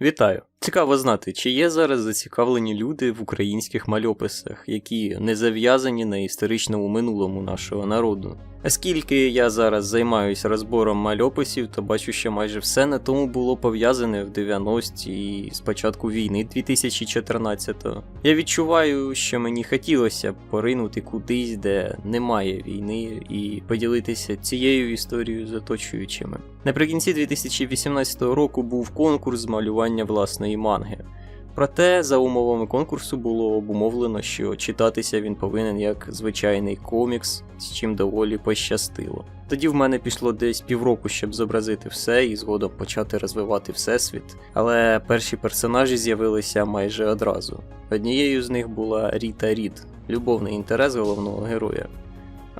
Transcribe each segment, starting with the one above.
Вітаю! Цікаво знати, чи є зараз зацікавлені люди в українських мальописах, які не зав'язані на історичному минулому нашого народу. Оскільки я зараз займаюся розбором мальописів, то бачу, що майже все на тому було пов'язане в 90-ті і з початку війни 2014-го. Я відчуваю, що мені хотілося б поринути кудись, де немає війни, і поділитися цією історією з оточуючими. Наприкінці 2018 року був конкурс з малювання власної манги. Проте, за умовами конкурсу було обумовлено, що читатися він повинен як звичайний комікс, з чим доволі пощастило. Тоді в мене пішло десь півроку, щоб зобразити все і згодом почати розвивати всесвіт, але перші персонажі з'явилися майже одразу. Однією з них була Ріта Рід, любовний інтерес головного героя.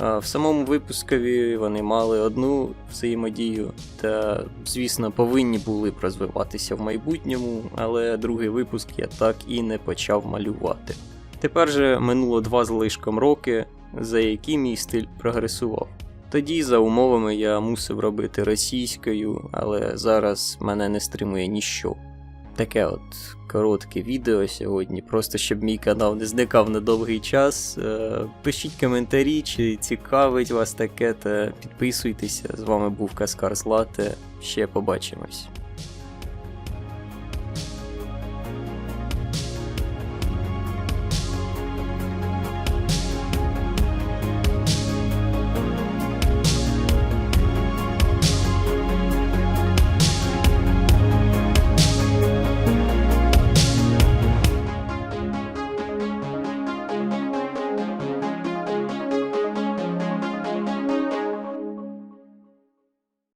В самому випускові вони мали одну взаємодію, та, звісно, повинні були б розвиватися в майбутньому, але другий випуск я так і не почав малювати. Тепер же минуло два з роки, за які мій стиль прогресував. Тоді, за умовами, я мусив робити російською, але зараз мене не стримує ніщо. Таке от коротке відео сьогодні, просто щоб мій канал не зникав на довгий час. Е, Пишіть коментарі, чи цікавить вас таке, та підписуйтеся. З вами був Каскар Злате. Ще побачимось.